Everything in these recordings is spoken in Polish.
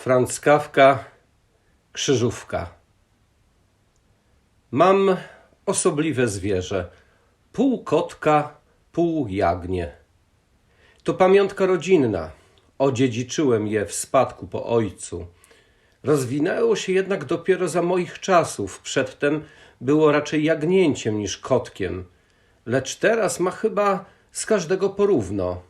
Franz Kafka, Krzyżówka. Mam osobliwe zwierzę, pół kotka, pół jagnię. To pamiątka rodzinna. Odziedziczyłem je w spadku po ojcu. Rozwinęło się jednak dopiero za moich czasów. Przedtem było raczej jagnięciem niż kotkiem. Lecz teraz ma chyba z każdego porówno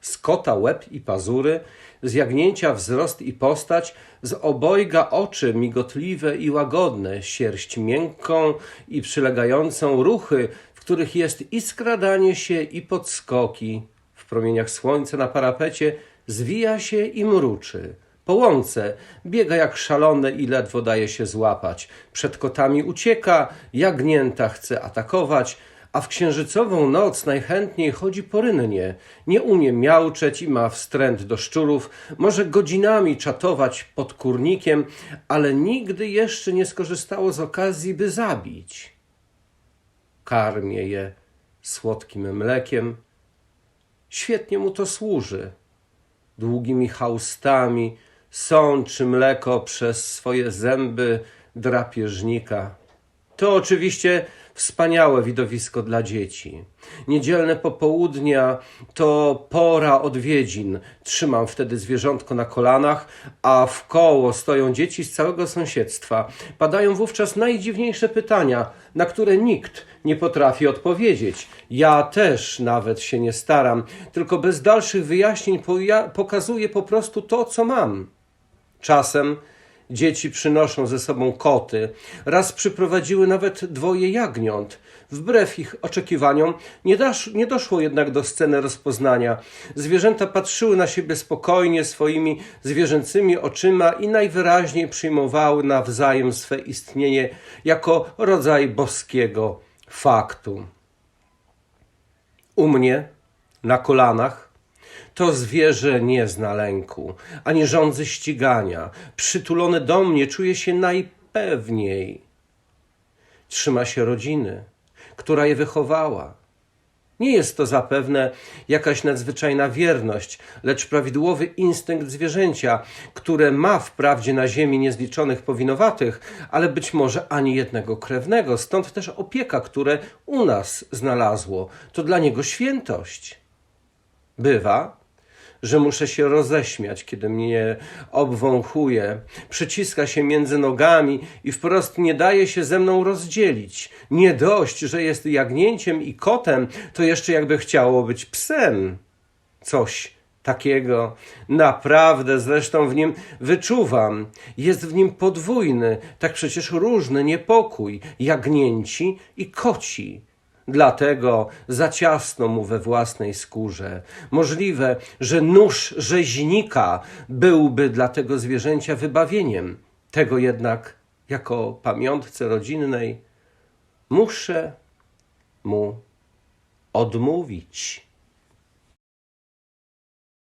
z łeb i pazury, z jagnięcia wzrost i postać, z obojga oczy migotliwe i łagodne, sierść miękką i przylegającą, ruchy, w których jest i skradanie się, i podskoki. W promieniach słońca na parapecie zwija się i mruczy. Po łące biega jak szalone i ledwo daje się złapać. Przed kotami ucieka, jagnięta chce atakować, a w księżycową noc najchętniej chodzi porynnie. Nie umie miauczeć i ma wstręt do szczurów, może godzinami czatować pod kurnikiem, ale nigdy jeszcze nie skorzystało z okazji, by zabić. Karmię je słodkim mlekiem. Świetnie mu to służy. Długimi haustami sączy mleko przez swoje zęby drapieżnika. To oczywiście wspaniałe widowisko dla dzieci. Niedzielne popołudnia to pora odwiedzin. Trzymam wtedy zwierzątko na kolanach, a w koło stoją dzieci z całego sąsiedztwa. Padają wówczas najdziwniejsze pytania, na które nikt nie potrafi odpowiedzieć. Ja też nawet się nie staram, tylko bez dalszych wyjaśnień pokazuję po prostu to, co mam. Czasem Dzieci przynoszą ze sobą koty. Raz przyprowadziły nawet dwoje jagniąt. Wbrew ich oczekiwaniom nie, dasz, nie doszło jednak do sceny rozpoznania. Zwierzęta patrzyły na siebie spokojnie swoimi zwierzęcymi oczyma i najwyraźniej przyjmowały nawzajem swe istnienie jako rodzaj boskiego faktu. U mnie na kolanach to zwierzę nie zna lęku, ani żądzy ścigania. Przytulone do mnie czuje się najpewniej. Trzyma się rodziny, która je wychowała. Nie jest to zapewne jakaś nadzwyczajna wierność, lecz prawidłowy instynkt zwierzęcia, które ma wprawdzie na ziemi niezliczonych powinowatych, ale być może ani jednego krewnego, stąd też opieka, które u nas znalazło, to dla niego świętość. Bywa, że muszę się roześmiać, kiedy mnie obwąchuje, przyciska się między nogami i wprost nie daje się ze mną rozdzielić. Nie dość, że jest jagnięciem i kotem, to jeszcze jakby chciało być psem. Coś takiego naprawdę zresztą w nim wyczuwam. Jest w nim podwójny, tak przecież różny niepokój, jagnięci i koci Dlatego za ciasno mu we własnej skórze. Możliwe, że nóż rzeźnika byłby dla tego zwierzęcia wybawieniem. Tego jednak, jako pamiątce rodzinnej, muszę mu odmówić.